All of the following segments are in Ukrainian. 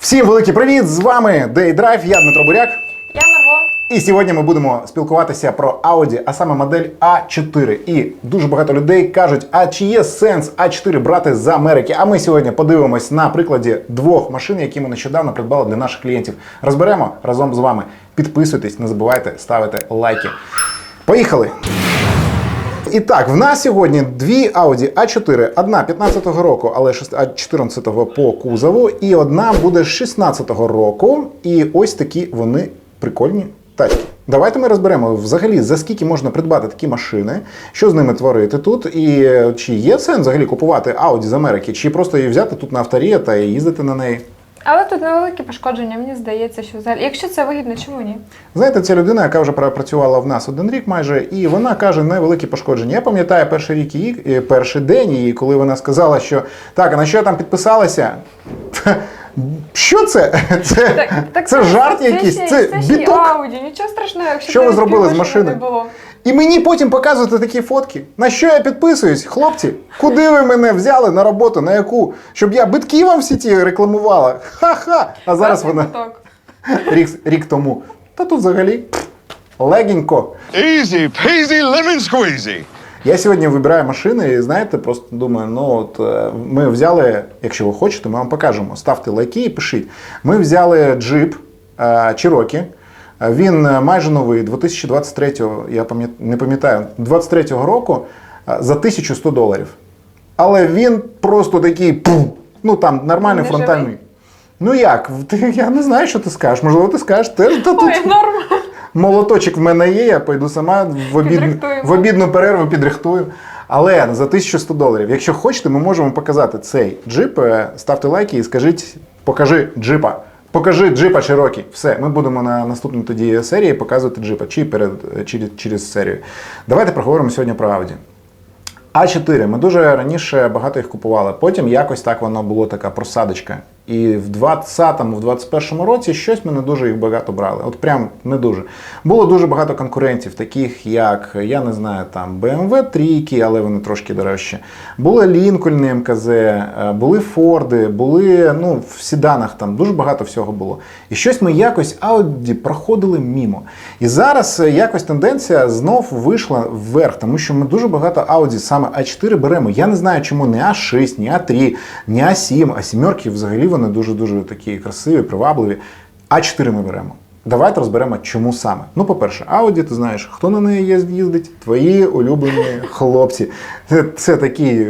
Всім великий привіт! З вами Day Drive, я Дмитро Буряк. Я Марго. І сьогодні ми будемо спілкуватися про Audi, а саме модель А4. І дуже багато людей кажуть, а чи є сенс А4 брати з Америки? А ми сьогодні подивимось на прикладі двох машин, які ми нещодавно придбали для наших клієнтів. Розберемо разом з вами. Підписуйтесь, не забувайте ставити лайки. Поїхали! І так, в нас сьогодні дві Audi A4. Одна 15-го року, але 14-го по кузову, і одна буде 16-го року. І ось такі вони прикольні тачки. Давайте ми розберемо взагалі за скільки можна придбати такі машини, що з ними творити тут, і е, чи є сенс взагалі купувати Audi з Америки, чи просто її взяти тут на авторі та їздити на неї. Але тут невеликі пошкодження, мені здається, що взагалі. Якщо це вигідно, чому ні? Знаєте, це людина, яка вже працювала в нас один рік майже, і вона каже невеликі пошкодження. Я пам'ятаю перший рік її, е, перший день її, коли вона сказала, що так, а на що я там підписалася? Що це? Це, це жарт якийсь, ще- це це й біток. Ауді, нічого страшного, якщо Що ви зробили з машини? не було. І мені потім показуєте такі фотки. На що я підписуюсь? Хлопці, куди ви мене взяли на роботу? На яку? Щоб я битки вам всі ті рекламувала? Ха-ха! А зараз вона рік, рік тому. Та тут взагалі легенько. Easy peasy lemon squeezy. Я сьогодні вибираю машини і знаєте, просто думаю, ну от е, ми взяли, якщо ви хочете, ми вам покажемо. Ставте лайки і пишіть. Ми взяли джип е. Е, Він е, майже новий, 2023-го, я пам'ят- не пам'ятаю, 23-го року е, за 1100 доларів. Але він просто такий, пф, ну там нормальний Не фронтальний. живий? Ну як? Ти, я не знаю, що ти скажеш. Можливо, ти скажеш, теж та тут Ой, норм. Молоточок в мене є, я пойду сама в, обід... В обідну перерву підрихтую. Але за 1100 доларів. Якщо хочете, ми можемо показати цей джип. Е, Ставте лайки і скажіть, покажи джипа. Покажи джипа Чирокі. Все, ми будемо на наступній тоді серії показувати джипа чи перед чи через серію. Давайте проговоримо сьогодні про Audi. А4. Ми дуже раніше багато їх купували. Потім якось так воно було така просадочка. І в 20-му, в 21-му році щось ми не дуже їх багато брали. От прям не дуже. Було дуже багато конкурентів, таких як, я не знаю, там BMW трійки, але вони трошки дорожчі. Були Лінкольни МКЗ, е, були Форди, були ну, в сіданах там дуже багато всього було. І щось ми якось Audi проходили мімо. І зараз е, якось тенденція знов вийшла вверх, тому що ми дуже багато Audi саме А4 беремо. Я не знаю, чому не А6, не А3, не А7, а сімерки взагалі вони дуже-дуже такі красиві, привабливі. А4 ми беремо. Давайте розберемо, чому саме. Ну, по-перше, Audi, ти знаєш, хто на неї їздить? Твої улюблені хлопці. Це, це такі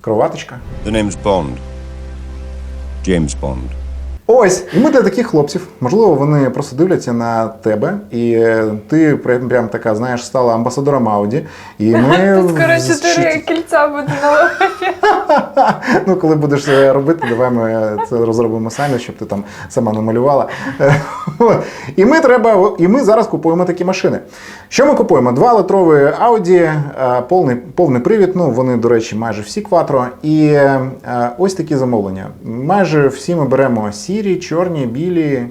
кроваточка. The name's Bond. James Bond. Ось, і ми для таких хлопців. Можливо, вони просто дивляться на тебе, і е, ти прям, прям така, знаєш, стала амбасадором Ауді. І ми Тут скоро чотири кільця буде на лобі. Ну, коли будеш це робити, давай ми це розробимо самі, щоб ти там сама намалювала. І ми треба, і ми зараз купуємо такі машини. Що ми купуємо? Два литрові Audi, е, повний, повний привід. Ну, вони, до речі, майже всі кватро. І е, ось такі замовлення. Майже всі ми беремо сірі, чорні, білі.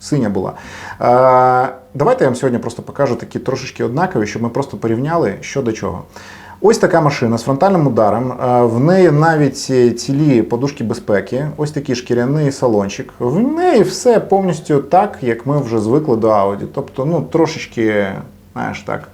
Синя була. Е, давайте я вам сьогодні просто покажу такі трошечки однакові, щоб ми просто порівняли що до чого. Ось така машина з фронтальним ударом. Е, В неї навіть цілі подушки безпеки, ось такий шкіряний салончик. В неї все повністю так, як ми вже звикли до Audi. Тобто, ну, трошечки, знаєш, так,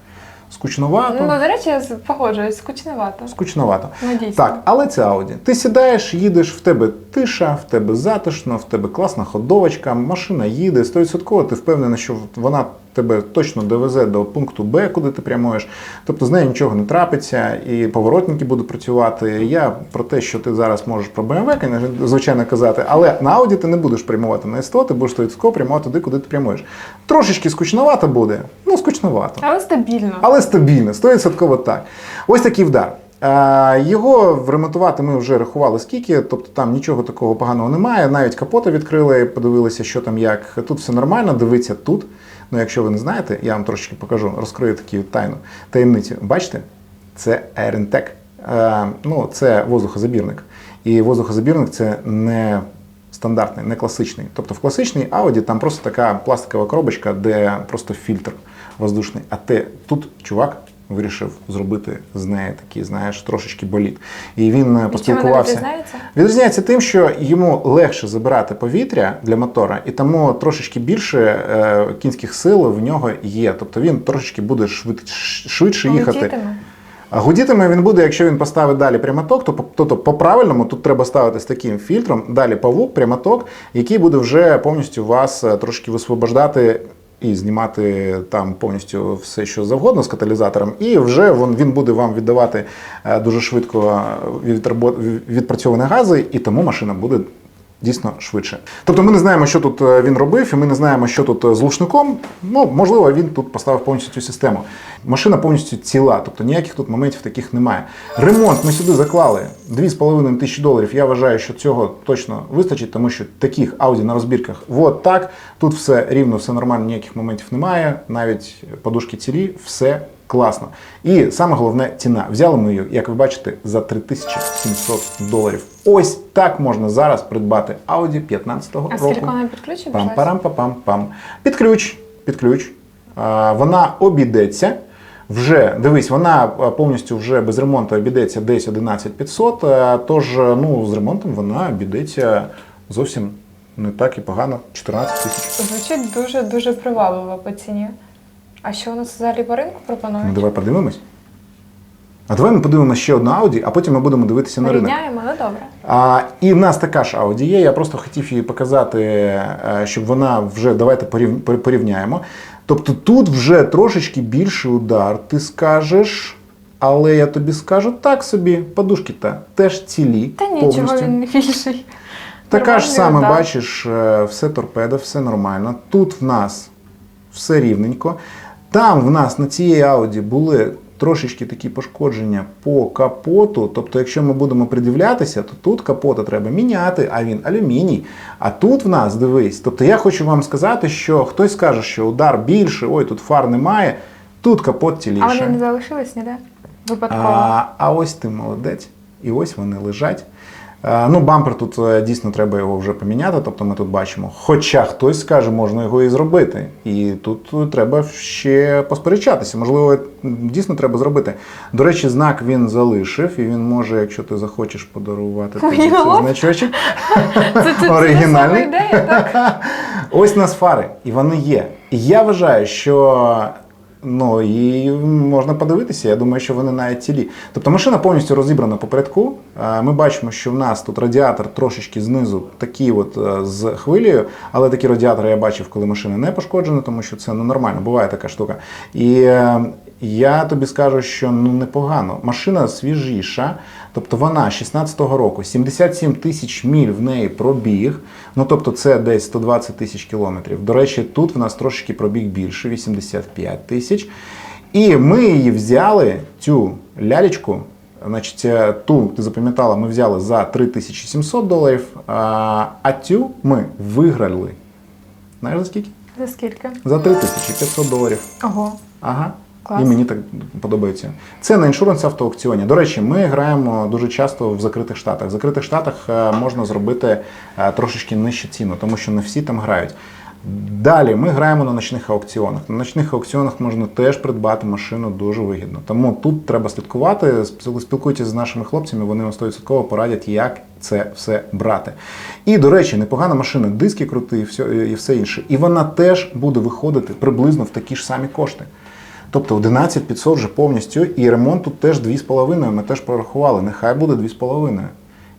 скучновато. Ну, до речі, я погоджуюсь, скучновато. Скучновато. Ну, дійсно. Так, але це Ауді. Ти сідаєш, їдеш, в тебе тиша, в тебе затишно, в тебе класна ходовочка, машина їде, 100% ти впевнений, що вона тебе точно довезе до пункту Б, куди ти прямуєш. Тобто з нею нічого не трапиться, і поворотники будуть працювати. Я про те, що ти зараз можеш про BMW, звичайно, казати, але на Audi ти не будеш прямувати на СТО, ти будеш 100% прямувати туди, куди ти прямуєш. Трошечки скучновато буде, ну скучновато. Але стабільно. Але стабільно, 100% так. Ось такий вдар. Його ремонтувати ми вже рахували скільки, тобто там нічого такого поганого немає. Навіть капота відкрили, подивилися, що там як. Тут все нормально, дивиться тут. Ну, якщо ви не знаєте, я вам трошечки покажу, розкрию таку тайну таємницю. Бачите, це Aerintec. Е, ну, це воздухозабірник. І воздухозабірник це не стандартний, не класичний. Тобто в класичній Audi там просто така пластикова коробочка, де просто фільтр воздушний. А те тут чувак вирішив зробити з неї такий, знаєш, трошечки боліт. І він е, І чим поспілкувався. відрізняється? Відрізняється тим, що йому легше забирати повітря для мотора, і тому трошечки більше е, кінських сил в нього є. Тобто він трошечки буде швид, швидше їхати. Летітиме? А гудітиме він буде, якщо він поставить далі прямоток, то по- тобто по правильному тут треба ставити з таким фільтром, далі павук, прямоток, який буде вже повністю вас е, трошки висвобождати і знімати там повністю все, що завгодно з каталізатором, і вже він, буде вам віддавати е, дуже швидко е, відпрацьовані гази, і тому машина буде дійсно швидше. Тобто ми не знаємо, що тут е, він робив, і ми не знаємо, що тут е, з глушником. Ну, можливо, він тут поставив повністю цю систему. Машина повністю ціла, тобто ніяких тут моментів таких немає. Ремонт ми сюди заклали 2,5 тисячі доларів. Я вважаю, що цього точно вистачить, тому що таких Audi на розбірках от так. Тут все рівно, все нормально, ніяких моментів немає. Навіть подушки цілі, все класно. І саме головне ціна. Взяли ми її, як ви бачите, за 3700 доларів. Ось так можна зараз придбати Audi 15-го А року. скільки вона під? Пам парам пам пам Під ключ. Під ключ. А, вона обійдеться. Вже дивись, вона повністю вже без ремонту обійдеться десь 11500. а, Тож ну, з ремонтом вона обійдеться зовсім не так і погано. 14 тисяч. Звучить дуже-дуже привабливо по ціні. А що у нас взагалі по ринку пропонують? Ну давай подивимось. А давай ми подивимося ще одну Audi, а потім ми будемо дивитися на ринок. Порівняємо, ну добре. А, і в нас така ж Audi є. Я просто хотів її показати, е, щоб вона вже давайте порівняємо. Тобто тут вже трошечки більший удар, ти скажеш. Але я тобі скажу так собі, подушки та теж цілі. Та нічого повністю. він не більший. Така ж саме, бачиш, е, все торпеда, все нормально. Тут в нас все рівненько. Там в нас на цій Ауді були трошечки такі пошкодження по капоту. Тобто, якщо ми будемо придивлятися, то тут капота треба міняти, а він алюміній. А тут в нас дивись. Тобто я хочу вам сказати, що хтось скаже, що удар більше, ой, тут фар немає. Тут капот ціліше. А вони не залишились ніде? Випадково. А, а ось ти молодець. І ось вони лежать. А, ну, бампер тут е, дійсно треба його вже поміняти. Тобто ми тут бачимо. Хоча хтось скаже, можна його і зробити. І тут е, треба ще посперечатися. Можливо, дійсно треба зробити. До речі, знак він залишив, і він може, якщо ти захочеш подарувати тобі цей значочок. Оригінальний. Ось нас фари, і вони є. І я вважаю, що ну, і можна подивитися, я думаю, що вони навіть цілі. Тобто машина повністю розібрана по передку. Е, Ми бачимо, що в нас тут радіатор трошечки знизу такий от е, з хвилею, але такі радіатори я бачив, коли машина не пошкоджена, тому що це ну, нормально, буває така штука. І е, я тобі скажу, що ну непогано. Машина свіжіша, тобто вона 16-го року, 77 тисяч міль в неї пробіг. Ну тобто це десь 120 тисяч кілометрів. До речі, тут в нас трошечки пробіг більше, 85 тисяч. І ми її взяли, цю лялечку. Значить, е, ту ти запам'ятала, ми взяли за 3700 доларів, а, а цю ми виграли. Знаєш за скільки? За скільки? За 3500 доларів. Ого. Ага. Клас. І мені так подобається. Це на іншуренс автоаукціоні. До речі, ми граємо дуже часто в закритих штатах. В закритих штатах е, можна зробити е, трошечки нижче ціну, тому що не всі там грають. Далі ми граємо на ночних аукціонах. На ночних аукціонах можна теж придбати машину дуже вигідно. Тому тут треба слідкувати. Спіл- Спілкуйтесь з нашими хлопцями, вони вам 100% порадять, як це все брати. І, до речі, непогана машина, диски все, і все інше. І вона теж буде виходити приблизно в такі ж самі кошти. Тобто 11 500 вже повністю, і ремонт тут теж 2,5, ми теж прорахували, нехай буде 2,5.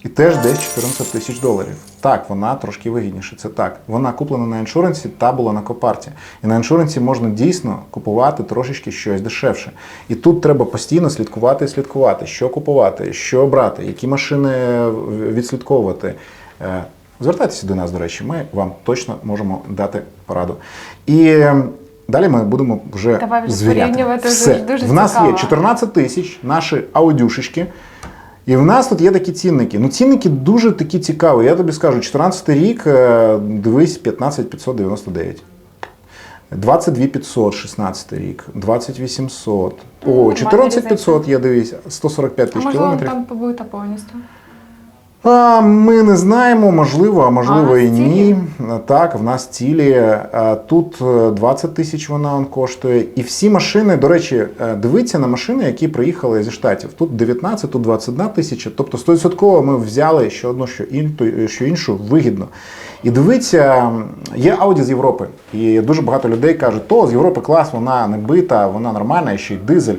І теж десь 14 тисяч доларів. Так, вона трошки вигідніше, це так. Вона куплена на іншуренсі та була на копарті. І на іншуренсі можна дійсно купувати трошечки щось дешевше. І тут треба постійно слідкувати і слідкувати, що купувати, що брати, які машини відслідковувати. Е, Звертайтеся до нас, до речі, ми вам точно можемо дати пораду. І е, далі ми будемо вже Давай вже порівнювати, Все. дуже- дуже В нас цікаво. є 14 тисяч наші аудюшечки. І в нас тут є такі цінники. Ну, цінники дуже такі цікаві. Я тобі скажу, 14 рік, е, дивись, 15 599. 22 500, 16 рік, 2800. Ну, О, нормальна 14 500, різниця. я дивись, 145 А тисяч можливо, кілометрів. там побита повністю. А, ми не знаємо, можливо, а можливо А, і цілі? ні. Так, в нас цілі. Е, Тут е, 20 тисяч вона коштує. І всі машини, до речі, е, дивіться на машини, які приїхали зі штатів. Тут 19, тут 21 тисяча. Тобто 100% ми взяли що одну, що, ін, що іншу вигідно. І дивіться, є Audi з Європи. І дуже багато людей кажуть, то з Європи клас, вона не бита, вона нормальна, і ще й дизель.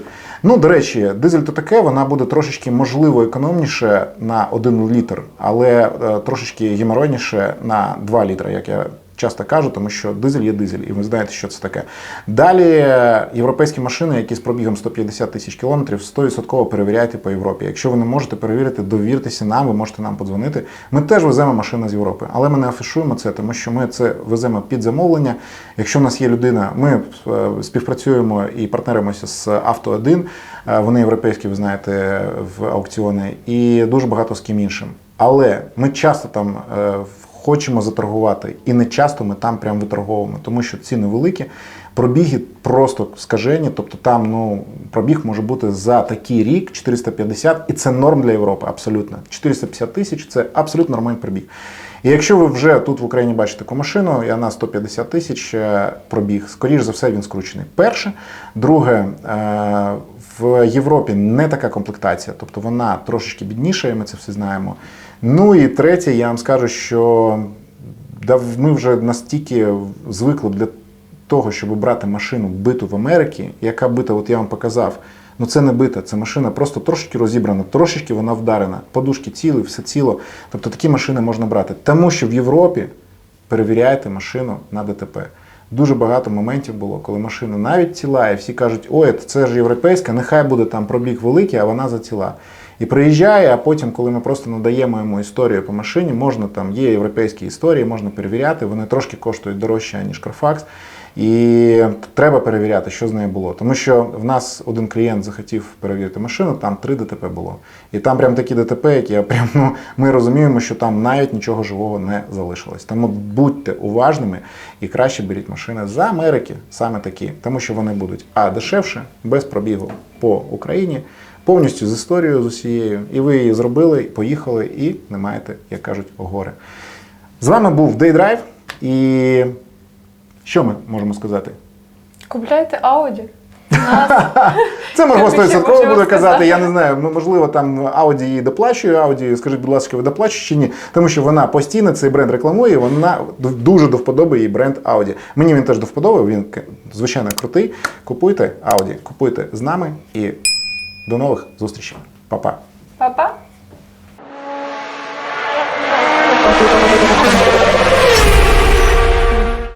Ну, до речі, дизель то таке, вона буде трошечки, можливо, економніше на 1 літр, але е, трошечки геморойніше на 2 літри, як я часто кажу, тому що дизель є дизель, і ви знаєте, що це таке. Далі е, європейські машини, які з пробігом 150 тисяч кілометрів, 100% перевіряйте по Європі. Якщо ви не можете перевірити, довіртеся нам, ви можете нам подзвонити. Ми теж веземо машини з Європи, але ми не афішуємо це, тому що ми це веземо під замовлення. Якщо в нас є людина, ми е, співпрацюємо і партнеримося з Авто 1 Е, Вони європейські, ви знаєте, в аукціони, і дуже багато з ким іншим. Але ми часто там е, хочемо заторгувати, і не часто ми там прям виторговуємо, тому що ціни великі, пробіги просто скажені. Тобто там ну, пробіг може бути за такий рік 450, і це норм для Європи, абсолютно. 450 тисяч це абсолютно нормальний пробіг. І якщо ви вже тут в Україні бачите таку машину, і вона 150 тисяч е, пробіг, скоріш за все, він скручений. Перше. Друге, е, в Європі не така комплектація, тобто вона трошечки бідніша, ми це все знаємо. Ну і третє, я вам скажу, що ми вже настільки звикли для того, щоб брати машину биту в Америці, яка бита, от я вам показав. Ну це не бита, це машина просто трошечки розібрана, трошечки вона вдарена, подушки цілі, все ціло. Тобто такі машини можна брати. Тому що в Європі перевіряйте машину на ДТП. Дуже багато моментів було, коли машина навіть ціла, і всі кажуть, ой, це ж європейська, нехай буде там пробіг великий, а вона заціла. І приїжджає, а потім, коли ми просто надаємо йому історію по машині, можна там є європейські історії, можна перевіряти, вони трошки коштують дорожче, ніж Carfax. І треба перевіряти, що з нею було. Тому що в нас один клієнт захотів перевірити машину, там три ДТП було. І там прям такі ДТП, які прям, ну, ми розуміємо, що там навіть нічого живого не залишилось. Тому будьте уважними і краще беріть машини з Америки, саме такі, тому що вони будуть а дешевше, без пробігу по Україні, повністю з історією з усією. І ви її зробили, поїхали, і не маєте, як кажуть, горе. З вами був Drive і що ми можемо сказати? Купляйте Audi. Це ще 100% буде казати. Я не знаю, можливо, там Audi її доплачує. Audi, скажіть, будь ласка, ви доплачуєте чи ні? Тому що вона постійно цей бренд рекламує. Вона дуже до вподоби їй бренд Audi. Мені він теж до вподоби. Він звичайно крутий. Купуйте Audi, купуйте з нами і до нових зустрічей. Па-па. Па-па.